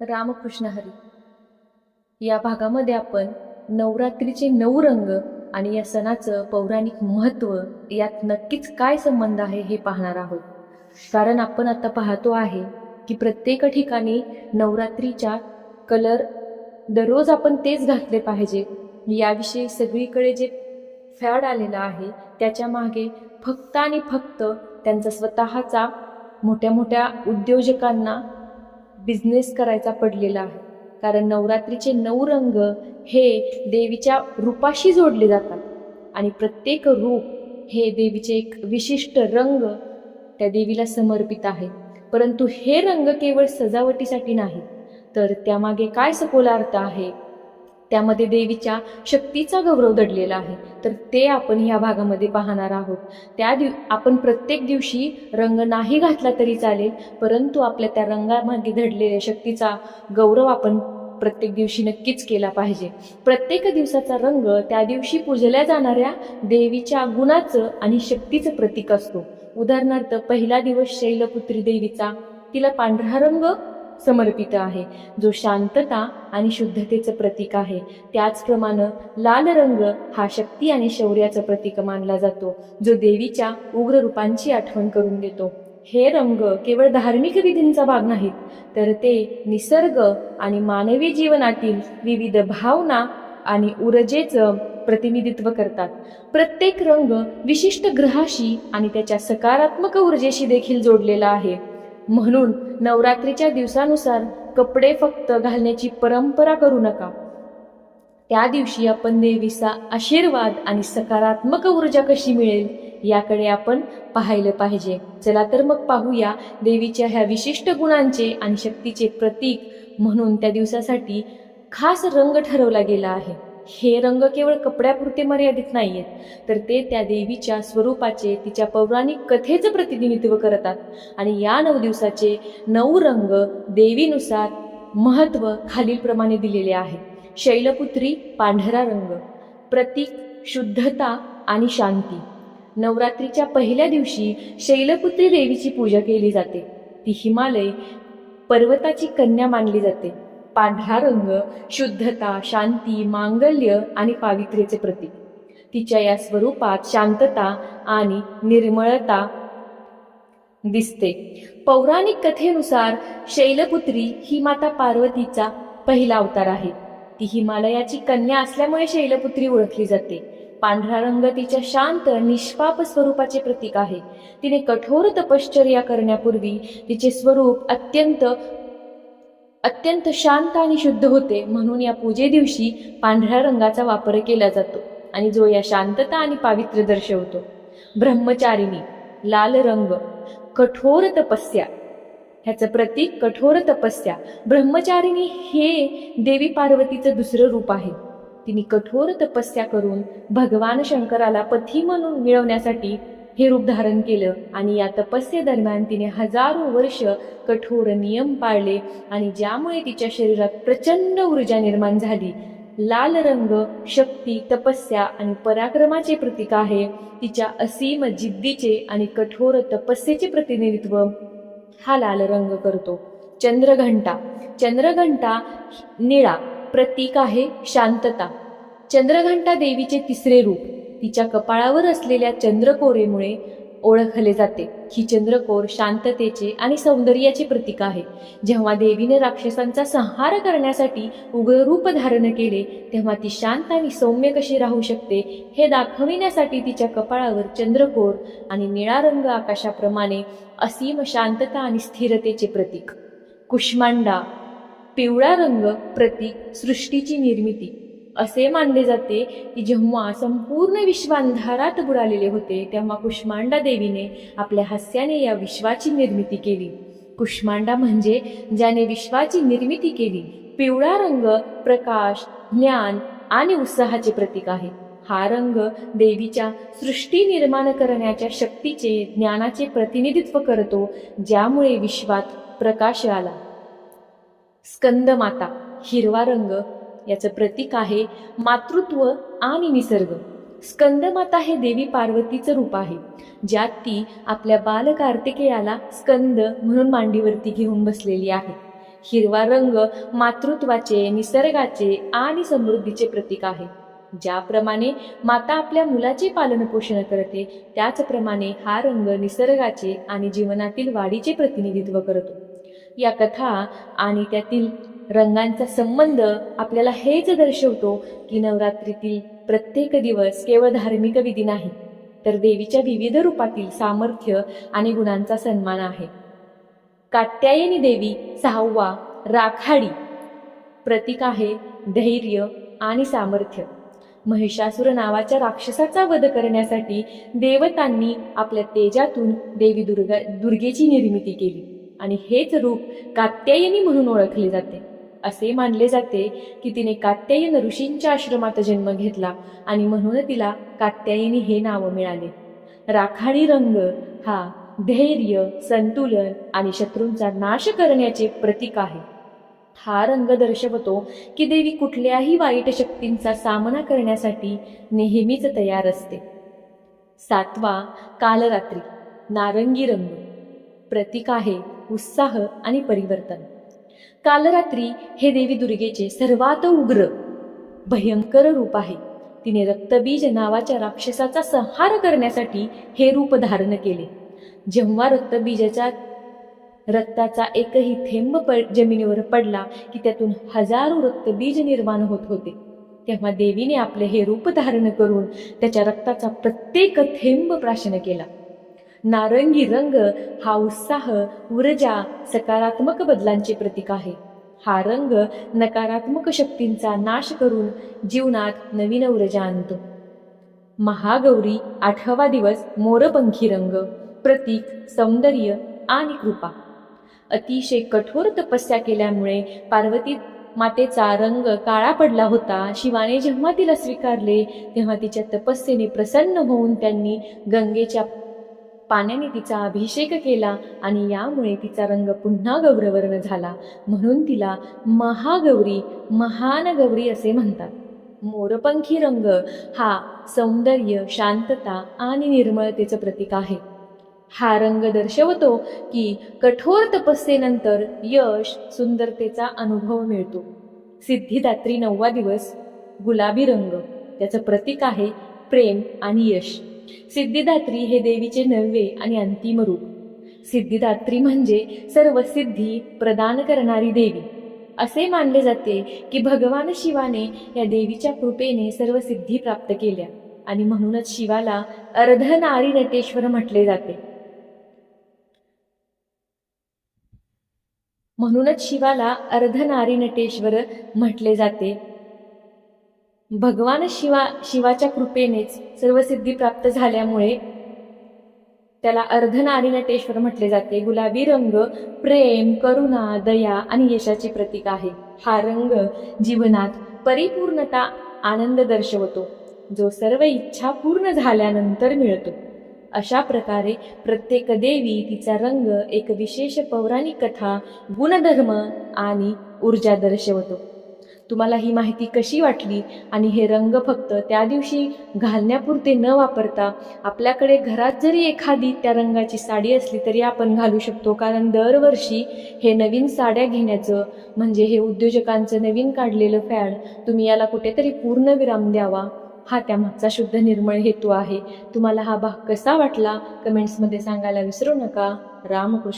रामकृष्ण हरी या भागामध्ये आपण नवरात्रीचे नऊ रंग आणि या सणाचं पौराणिक महत्त्व यात नक्कीच काय संबंध आहे हे पाहणार आहोत. कारण आपण आता पाहतो आहे की प्रत्येक ठिकाणी नवरात्रीच्या कलर दररोज आपण तेच घातले पाहिजे. याविषयी सगळीकडे जे फॅड आलेलं आहे त्याच्यामागे फक्त आणि फक्त त्यांचा स्वतःचा मोठ्या मोठ्या उद्योजकांना बिझनेस करायचा पडलेला आहे. कारण नवरात्रीचे नऊ रंग हे देवीच्या रूपाशी जोडले जातात. आणि प्रत्येक रूप हे देवीचे एक विशिष्ट रंग त्या देवीला समर्पित आहे. परंतु हे रंग केवळ सजावटीसाठी नाही. तर त्यामागे काय सखोल अर्थ आहे? त्यामध्ये देवीच्या शक्तीचा गौरव दडलेला आहे. तर ते आपण ह्या भागामध्ये पाहणार आहोत. त्या दिव आपण प्रत्येक दिवशी रंग नाही घातला तरी चालेल परंतु आपल्या त्या रंगामागे धडलेल्या शक्तीचा गौरव आपण प्रत्येक दिवशी नक्कीच केला पाहिजे. प्रत्येक दिवसाचा रंग त्या दिवशी पूजल्या जाणाऱ्या देवीच्या गुणाचं आणि शक्तीचं प्रतीक असतो. उदाहरणार्थ पहिला दिवस शैलपुत्री देवीचा तिला पांढरा रंग समर्पित आहे. जो शांतता आणि शुद्धतेचं प्रतीक आहे त्याचप्रमाणे लाल रंग हा शक्ती आणि शौर्याचं प्रतीक मानला जातो जो देवीच्या उग्र रूपांची आठवण करून देतो. हे रंग केवळ धार्मिक विधींचा भाग नाहीत तर ते निसर्ग आणि मानवी जीवनातील विविध भावना आणि ऊर्जेचं प्रतिनिधित्व करतात. प्रत्येक रंग विशिष्ट ग्रहाशी आणि त्याच्या सकारात्मक ऊर्जेशी देखील जोडलेला आहे. म्हणून नवरात्रीच्या दिवसानुसार कपडे फक्त घालण्याची परंपरा करू नका. त्या दिवशी आपण देवीचा आशीर्वाद आणि सकारात्मक ऊर्जा कशी मिळेल याकडे आपण पाहायला पाहिजे. चला तर मग पाहूया देवीच्या ह्या विशिष्ट गुणांचे आणि शक्तीचे प्रतीक म्हणून त्या दिवसासाठी खास रंग ठरवला गेला आहे. हे रंग केवळ कपड्यापुरते मर्यादित नाहीयेत तर ते त्या देवीच्या स्वरूपाचे तिच्या पौराणिक कथेचं प्रतिनिधित्व करतात. आणि या नऊ दिवसाचे नऊ रंग देवीनुसार महत्त्व खालीलप्रमाणे दिलेले आहे शैलपुत्री पांढरा रंग प्रतीक शुद्धता आणि शांती. नवरात्रीच्या पहिल्या दिवशी शैलपुत्री देवीची पूजा केली जाते. ती हिमालय पर्वताची कन्या मानली जाते. पांढरा रंग शुद्धता शांती मांगल्य आणि पावित्र्याचे प्रतीक. तिच्या या स्वरूपात शांतता आणि निर्मळता दिसते. पौराणिक कथेनुसार शैलपुत्री ही माता पार्वतीचा पहिला अवतार आहे. ती हिमालयाची कन्या असल्यामुळे शैलपुत्री ओळखली जाते. पांढरा रंग तिच्या शांत निष्पाप स्वरूपाचे प्रतीक आहे. तिने कठोर तपश्चर्या करण्यापूर्वी तिचे स्वरूप अत्यंत अत्यंत शांत आणि शुद्ध होते म्हणून या पूजे दिवशी पांढऱ्या रंगाचा वापर केला जातो आणि जो या शांतता आणि पावित्र्य दर्शवतो. ब्रह्मचारिणी लाल रंग कठोर तपस्या. ह्याचं प्रतीक कठोर तपस्या. ब्रह्मचारिणी हे देवी पार्वतीचं दुसरं रूप आहे. तिने कठोर तपस्या करून भगवान शंकराला पथी म्हणून मिळवण्यासाठी हे रूप धारण केलं आणि या तपस्येदरम्यान तिने हजारो वर्ष कठोर नियम पाळले आणि ज्यामुळे तिच्या शरीरात प्रचंड ऊर्जा निर्माण झाली. लाल रंग शक्ती तपस्या आणि पराक्रमाचे प्रतीक आहे. तिच्या असीम जिद्दीचे आणि कठोर तपस्येचे प्रतिनिधित्व हा लाल रंग करतो. चंद्रघंटा. चंद्रघंटा निळा प्रतीक आहे शांतता. चंद्रघंटा देवीचे तिसरे रूप. तिच्या कपाळावर असलेल्या चंद्रकोरेमुळे ओळखले जाते. ही चंद्रकोर शांततेचे आणि सौंदर्याचे प्रतीक आहे. जेव्हा देवीने राक्षसांचा संहार करण्यासाठी उग्र रूप धारण केले तेव्हा ती शांत आणि सौम्य कशी राहू शकते हे दाखविण्यासाठी तिच्या कपाळावर चंद्रकोर आणि निळा रंग आकाशाप्रमाणे असीम शांतता आणि स्थिरतेचे प्रतीक. कुष्मांडा पिवळा रंग प्रतीक सृष्टीची निर्मिती. असे मानले जाते की जेव्हा संपूर्ण विश्व अंधारात बुडालेले होते तेव्हा कुष्मांडा देवीने आपल्या हास्याने या विश्वाची निर्मिती केली. कुष्मांडा म्हणजे ज्याने विश्वाची निर्मिती केली पिवळा रंग प्रकाश ज्ञान आणि उत्साहाचे प्रतीक आहे. हा रंग देवीच्या सृष्टी निर्माण करण्याच्या शक्तीचे ज्ञानाचे प्रतिनिधित्व करतो ज्यामुळे विश्वात प्रकाश आला. स्कंदमाता हिरवा रंग याचं प्रतीक आहे मातृत्व आणि निसर्ग. स्कंदमाता हे देवी पार्वतीचं रूप आहे ज्यात ती आपल्या बाल कार्तिकेयाला स्कंद म्हणून मांडीवरती घेऊन बसलेली आहे. हिरवा रंग मातृत्वाचे निसर्गाचे आणि समृद्धीचे प्रतीक आहे. ज्याप्रमाणे माता आपल्या मुलाचे पालनपोषण करते त्याचप्रमाणे हा रंग निसर्गाचे आणि जीवनातील वाढीचे प्रतिनिधित्व करतो. या कथा आणि त्यातील रंगांचा संबंध आपल्याला हेच दर्शवतो की नवरात्रीतील प्रत्येक दिवस केवळ धार्मिक विधी नाही तर देवीच्या विविध रूपातील सामर्थ्य आणि गुणांचा सन्मान आहे. कात्यायनी देवी सहावा राखाडी. प्रतीक आहे धैर्य आणि सामर्थ्य. महिषासुर नावाच्या राक्षसाचा वध करण्यासाठी देवतांनी आपल्या तेजातून देवी दुर्गा दुर्गेची निर्मिती केली. आणि हेच रूप कात्यायनी म्हणून ओळखले जाते. असे मानले जाते की तिने कात्यायन ऋषींच्या आश्रमात जन्म घेतला आणि म्हणून तिला कात्यायनी हे नाव मिळाले. राखाडी रंग हा धैर्य संतुलन आणि शत्रूंचा नाश करण्याचे प्रतीक आहे. हा रंग दर्शवतो की देवी कुठल्याही वाईट शक्तींचा सामना करण्यासाठी नेहमीच तयार असते. सातवा कालरात्री नारंगी रंग. प्रतीक आहे उत्साह आणि परिवर्तन. कालरात्री हे देवी दुर्गेचे सर्वात उग्र भयंकर रूप आहे. तिने रक्तबीज नावाच्या राक्षसाचा संहार करण्यासाठी हे रूप धारण केले. जेव्हा रक्तबीजाच्या रक्ताचा एकही थेंब पड जमिनीवर पडला की त्यातून हजारो रक्तबीज निर्माण होत होते तेव्हा देवीने आपले हे रूप धारण करून त्याच्या रक्ताचा प्रत्येक थेंब प्राशन केला. नारंगी रंग हा उत्साह ऊर्जा सकारात्मक बदलांचे प्रतीक आहे. हा रंग नकारात्मक शक्तींचा नाश करून जीवनात नवीन ऊर्जा आणतो. महागौरी आठवा दिवस मोरपंखी रंग प्रतीक सौंदर्य आणि कृपा. अतिशय कठोर तपस्या केल्यामुळे पार्वती मातेचा रंग काळा पडला होता. शिवाने जेव्हा तिला स्वीकारले तेव्हा तिच्या तपस्येने प्रसन्न होऊन त्यांनी गंगेच्या पाण्याने तिचा अभिषेक केला आणि यामुळे तिचा रंग पुन्हा गौरवर्ण झाला. म्हणून तिला महागौरी महान गौरी असे म्हणतात. मोरपंखी रंग हा सौंदर्य शांतता आणि निर्मळतेचं प्रतीक आहे. हा रंग दर्शवतो की कठोर तपस्येनंतर यश सुंदरतेचा अनुभव मिळतो. सिद्धिदात्री नववा दिवस गुलाबी रंग. त्याचं प्रतीक आहे प्रेम आणि यश. सिद्धिदात्री हे देवीचे नववे आणि अंतिम रूप. सिद्धिदात्री म्हणजे सर्व सिद्धी प्रदान करणारी देवी. असे मानले जाते की भगवान शिवाने या देवीच्या कृपेने सर्व सिद्धी प्राप्त केल्या आणि म्हणूनच शिवाला अर्धनारी नटेश्वर म्हटले जाते. म्हणूनच शिवाला अर्धनारी नटेश्वर म्हटले जाते. भगवान शिवा शिवाच्या कृपेनेच सर्व सिद्धी प्राप्त झाल्यामुळे त्याला अर्धनारीनटेश्वर म्हटले जाते. गुलाबी रंग प्रेम करुणा दया आणि यशाचे प्रतीक आहे. हा रंग जीवनात परिपूर्णता आनंद दर्शवतो. जो सर्व इच्छा पूर्ण झाल्यानंतर मिळतो. अशा प्रकारे प्रत्येक देवी तिचा रंग एक विशेष पौराणिक कथा गुणधर्म आणि ऊर्जा दर्शवतो. तुम्हाला ही माहिती कशी वाटली आणि हे रंग फक्त त्या दिवशी घालण्यापुरते न वापरता आपल्याकडे घरात जरी एखादी त्या रंगाची साडी असली तरी आपण घालू शकतो. कारण दरवर्षी हे नवीन साड्या घेण्याचं म्हणजे हे उद्योजकांचं नवीन काढलेलं फॅड तुम्ही याला कुठेतरी पूर्ण विराम द्यावा. हा त्यामागचा शुद्ध निर्मळ हेतू आहे. तुम्हाला हा भाग कसा वाटला? कमेंट्समध्ये सांगायला विसरू नका. रामकृष्ण.